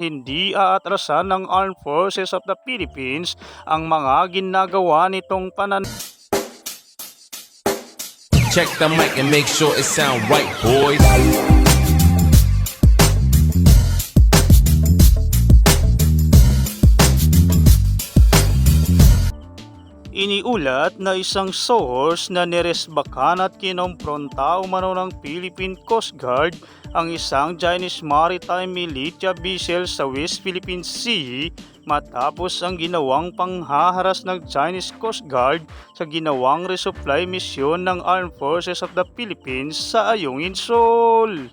hindi aatrasan ng Armed Forces of the Philippines ang mga ginagawa nitong panan Check the mic and make sure it sound right, boys. Iniulat na isang source na niresbakan at kinompronta umano ng Philippine Coast Guard ang isang Chinese maritime militia vessel sa West Philippine Sea matapos ang ginawang panghaharas ng Chinese Coast Guard sa ginawang resupply mission ng Armed Forces of the Philippines sa Ayungin Shoal.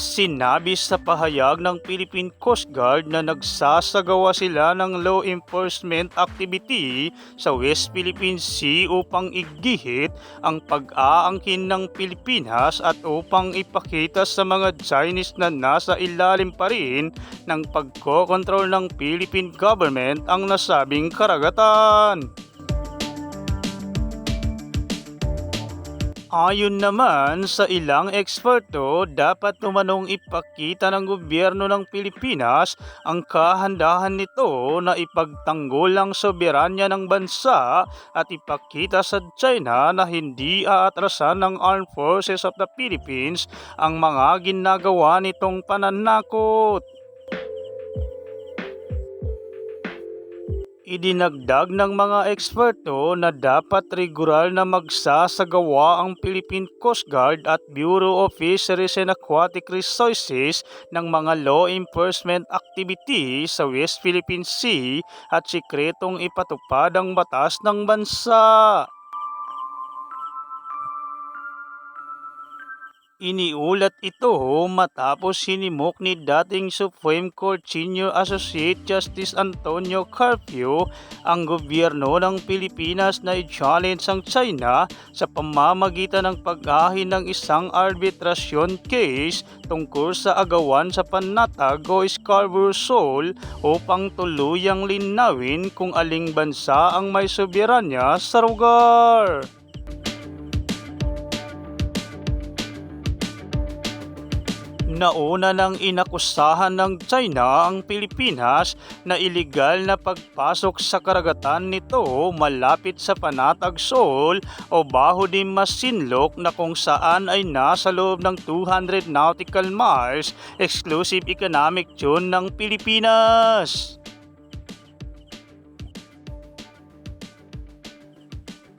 Sinabi sa pahayag ng Philippine Coast Guard na nagsasagawa sila ng law enforcement activity sa West Philippine Sea upang igihit ang pag-aangkin ng Pilipinas at upang ipakita sa mga Chinese na nasa ilalim pa rin ng pagkokontrol ng Philippine government ang nasabing karagatan. Ayon naman sa ilang eksperto, dapat tumanong ipakita ng gobyerno ng Pilipinas ang kahandahan nito na ipagtanggol ang soberanya ng bansa at ipakita sa China na hindi aatrasan ng Armed Forces of the Philippines ang mga ginagawa nitong pananakot. Idinagdag ng mga eksperto na dapat regular na magsasagawa ang Philippine Coast Guard at Bureau of Fisheries and Aquatic Resources ng mga law enforcement activities sa West Philippine Sea at sikretong ipatupad ang batas ng bansa. Iniulat ito matapos sinimok ni dating Supreme Court Senior Associate Justice Antonio Carpio ang gobyerno ng Pilipinas na i-challenge ang China sa pamamagitan ng paghahin ng isang arbitrasyon case tungkol sa agawan sa Panatag o Scarborough Shoal upang tuluyang linawin kung aling bansa ang may soberanya sa lugar. Nauna nang inakusahan ng China ang Pilipinas na ilegal na pagpasok sa karagatan nito malapit sa Panatag Shoal o Baho de Masinloc na kung saan ay nasa loob ng 200 nautical miles exclusive economic zone ng Pilipinas.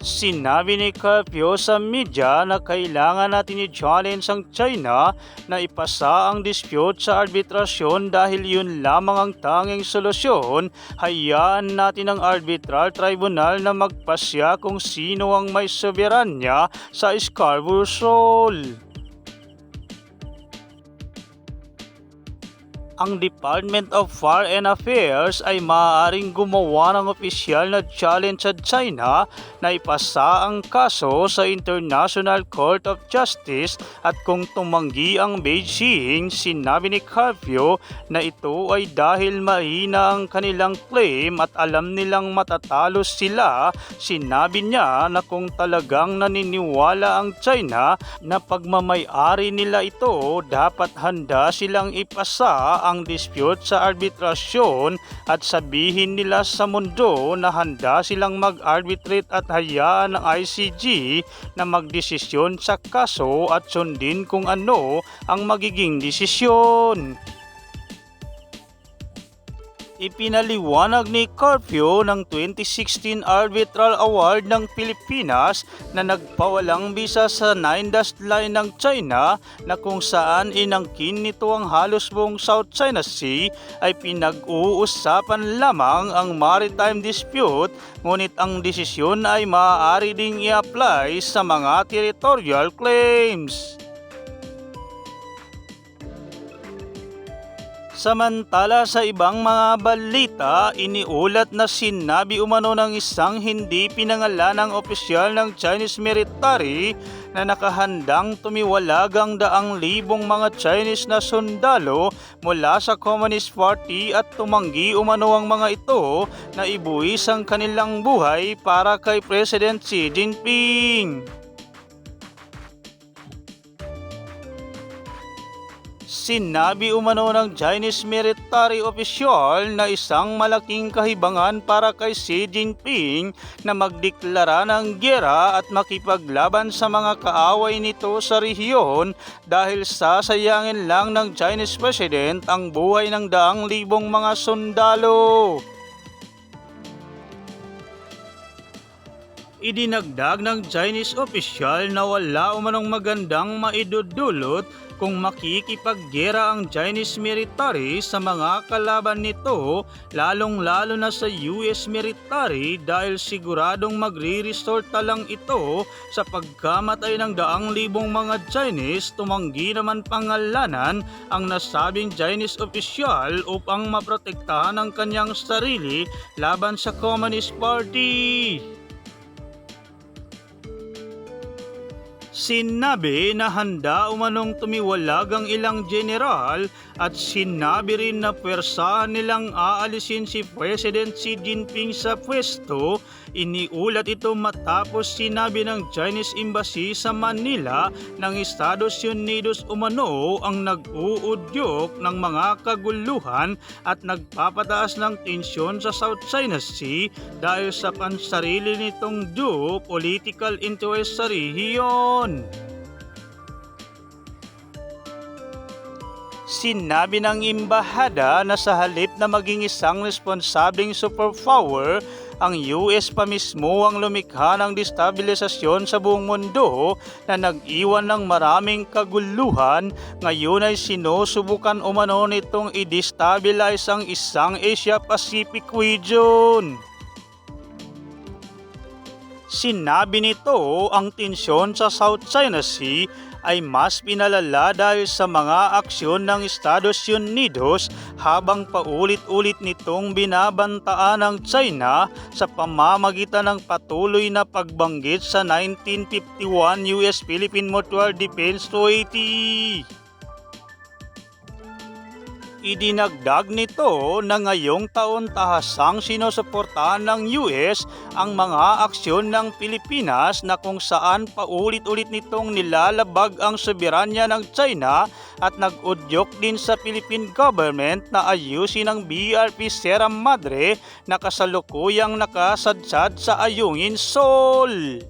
Sinabi ni Carpio sa media na kailangan natin i-challenge ang China na ipasa ang dispute sa arbitrasyon dahil yun lamang ang tanging solusyon. Hayaan natin ang arbitral tribunal na magpasya kung sino ang may soberanya sa Scarborough Shoal. Ang Department of Foreign Affairs ay maaaring gumawa ng opisyal na challenge sa China na ipasa ang kaso sa International Court of Justice at kung tumanggi ang Beijing, sinabi ni Carpio na ito ay dahil mahina ang kanilang claim at alam nilang matatalo sila. Sinabi niya na kung talagang naniniwala ang China na pagmamayari nila ito, dapat handa silang ipasa ang dispute sa arbitrasyon at sabihin nila sa mundo na handa silang mag-arbitrate at hayaan ng ICG na magdesisyon sa kaso at sundin kung ano ang magiging desisyon. Ipinaliwanag ni Carpio ng 2016 Arbitral Award ng Pilipinas na nagpawalang bisa sa Nine Dust Line ng China na kung saan inangkin nito ang halos buong South China Sea ay pinag-uusapan lamang ang maritime dispute ngunit ang desisyon ay maaari ding i-apply sa mga territorial claims. Samantala sa ibang mga balita, iniulat na sinabi umano ng isang hindi pinangalanang opisyal ng Chinese military na nakahandang tumiwalag ang daang libong mga Chinese na sundalo mula sa Communist Party at tumanggi umano ang mga ito na ibuwis ang kanilang buhay para kay President Xi Jinping. Sinabi umano ng Chinese military official na isang malaking kahibangan para kay Xi Jinping na magdeklara ng gera at makipaglaban sa mga kaaway nito sa rehiyon dahil sasayangin lang ng Chinese President ang buhay ng daang libong mga sundalo. Idinagdag ng Chinese official na wala umanong magandang maidudulot kung makikipaggera ang Chinese military sa mga kalaban nito lalong-lalo na sa US military dahil siguradong magre-resorta lang ito sa pagkamatay ng daang libong mga Chinese tumanggi naman pangalanan ang nasabing Chinese official upang maprotektahan ang kanyang sarili laban sa Communist Party. Sinabi na handa umanong tumiwalag ang ilang general at sinabi rin na pwersahan nilang aalisin si President Xi Jinping sa pwesto. Iniulat ito matapos sinabi ng Chinese Embassy sa Manila ng Estados Unidos umano ang nag-uudyok ng mga kaguluhan at nagpapataas ng tensyon sa South China Sea dahil sa pansarili nitong due political interest sa rehiyon. Sinabi ng imbahada na sa halip na maging isang responsabling superpower, ang US pa mismo ang lumikha ng destabilisasyon sa buong mundo na nag-iwan ng maraming kaguluhan, ngayon ay sinusubukan umano nitong i-destabilize ang isang Asia-Pacific region. Sinabi nito ang tensyon sa South China Sea ay mas pinalala dahil sa mga aksyon ng Estados Unidos habang paulit-ulit nitong binabantaan ng China sa pamamagitan ng patuloy na pagbanggit sa 1951 US-Philippine Mutual Defense Treaty. Idinagdag nito na ngayong taon tahasang sinusuportahan ng US ang mga aksyon ng Pilipinas na kung saan paulit-ulit nitong nilalabag ang soberanya ng China at nag-udyok din sa Philippine government na ayusin ang BRP Sierra Madre na kasalukuyang nakasadsad sa Ayungin Sol.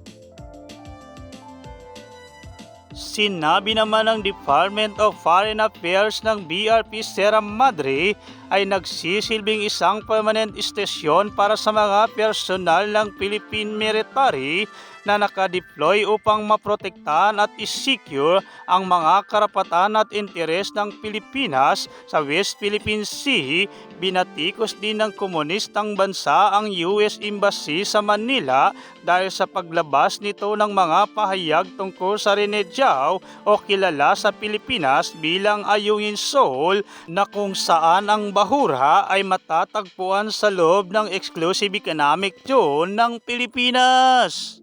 Sinabi naman ng Department of Foreign Affairs ng BRP Sierra Madre ay nagsisilbing isang permanent stasyon para sa mga personal ng Philippine Military na nakadeploy upang maprotektahan at isecure ang mga karapatan at interes ng Pilipinas sa West Philippine Sea. Binatikos din ng komunistang bansa ang US Embassy sa Manila dahil sa paglabas nito ng mga pahayag tungkol sa Renediao o kilala sa Pilipinas bilang Ayungin Seoul na kung saan ang bahura ay matatagpuan sa loob ng Exclusive Economic Zone ng Pilipinas.